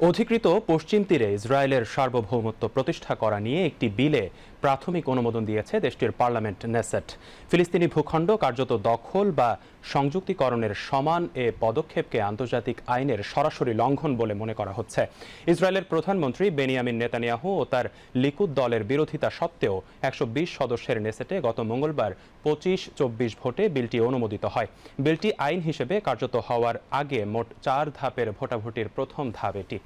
অধিকৃত পশ্চিম তীরে ইসরায়েলের সার্বভৌমত্ব প্রতিষ্ঠা করা নিয়ে একটি বিলে প্রাথমিক অনুমোদন দিয়েছে দেশটির পার্লামেন্ট নেসেট। ফিলিস্তিনি ভূখণ্ড কার্যত দখল বা সংযুক্তিকরণের সমান এ পদক্ষেপকে আন্তর্জাতিক আইনের সরাসরি লঙ্ঘন বলে মনে করা হচ্ছে। ইসরায়েলের প্রধানমন্ত্রী বেনিয়ামিন নেতানিয়াহু ও তার লিকুদ দলের বিরোধিতা সত্ত্বেও একশো বিশ সদস্যের নেসেটে গত মঙ্গলবার পঁচিশ চব্বিশ ভোটে বিলটি অনুমোদিত হয়। বিলটি আইন হিসেবে কার্যত হওয়ার আগে মোট চার ধাপের ভোটাভুটির প্রথম ধাপ এটি।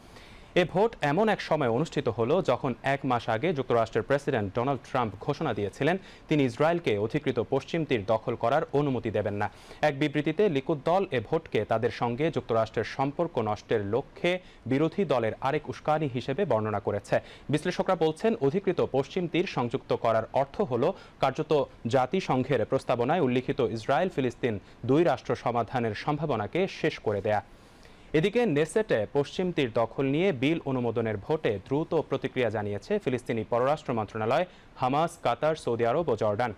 এ ভোট এমন এক সময় অনুষ্ঠিত হলো যখন এক মাস আগে যুক্তরাষ্ট্রের প্রেসিডেন্ট ডোনাল্ড ট্রাম্প ঘোষণা দিয়েছিলেন, তিনি ইসরায়েলকে অধিকৃত পশ্চিম তীর দখল করার অনুমতি দেবেন না। এক বিবৃতিতে লিকুদ দল এ ভোটকে তাদের সঙ্গে যুক্তরাষ্ট্রের সম্পর্ক নষ্টের লক্ষ্যে বিরোধী দলের আরেক উস্কানি হিসেবে বর্ণনা করেছে। বিশ্লেষকরা বলছেন, অধিকৃত পশ্চিম তীর সংযুক্ত করার অর্থ হল কার্যত জাতিসংঘের প্রস্তাবনায় উল্লিখিত ইসরায়েল ফিলিস্তিন দুই রাষ্ট্র সমাধানের সম্ভাবনাকে শেষ করে দেয়া। এদিকে নেসেটে পশ্চিম তীর দখল নিয়ে বিল অনুমোদনের ভোটে দ্রুত প্রতিক্রিয়া জানিয়েছে ফিলিস্তিনি পররাষ্ট্র মন্ত্রণালয়, হামাস, কাতার, সৌদি আরব ও জর্ডান।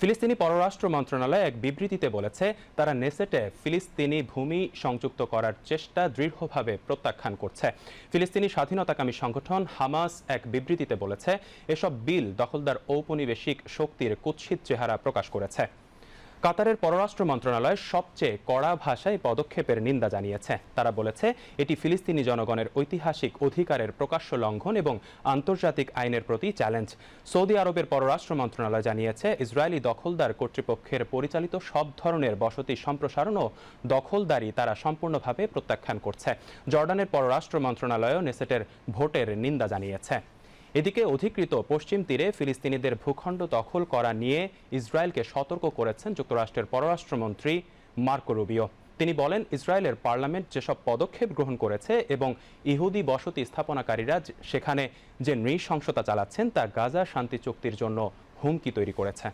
ফিলিস্তিনি পররাষ্ট্র মন্ত্রণালয় এক বিবৃতিতে বলেছে, তারা নেসেটে ফিলিস্তিনি ভূমি সংযুক্ত করার চেষ্টা দৃঢ়ভাবে প্রত্যাখ্যান করছে। ফিলিস্তিনি স্বাধীনতাকামী সংগঠন হামাস এক বিবৃতিতে বলেছে, এসব বিল দখলদার ঔপনিবেশিক শক্তির কুৎসিত চেহারা প্রকাশ করেছে। কাতারের পররাষ্ট্র মন্ত্রণালয় সবচেয়ে কড়া ভাষায় পদক্ষেপের নিন্দা জানিয়েছে। তারা বলেছে, এটি ফিলিস্তিনি জনগণের ঐতিহাসিক অধিকারের প্রকাশ্য লঙ্ঘন এবং আন্তর্জাতিক আইনের প্রতি চ্যালেঞ্জ। সৌদি আরবের পররাষ্ট্র মন্ত্রণালয় জানিয়েছে, ইসরায়েলি দখলদার কর্তৃপক্ষের পরিচালিত সব ধরনের বসতি সম্প্রসারণ ও দখলদারি তারা সম্পূর্ণভাবে প্রত্যাখ্যান করছে। জর্ডানের পররাষ্ট্র মন্ত্রণালয়ও নেসেটের ভোটের নিন্দা জানিয়েছে। এদিকে অধিকৃত পশ্চিম তীরে ফিলিস্তিনিদের ভূখণ্ড দখল করা নিয়ে ইসরায়েলকে সতর্ক করেছেন যুক্তরাষ্ট্রের পররাষ্ট্রমন্ত্রী মার্কো রুবিও। তিনি বলেন, ইসরায়েলের পার্লামেন্ট যেসব পদক্ষেপ গ্রহণ করেছে এবং ইহুদি বসতি স্থাপনাকারীরা সেখানে যে নৃশংসতা চালাচ্ছেন, তা গাজা শান্তি চুক্তির জন্য হুমকি তৈরি করেছে।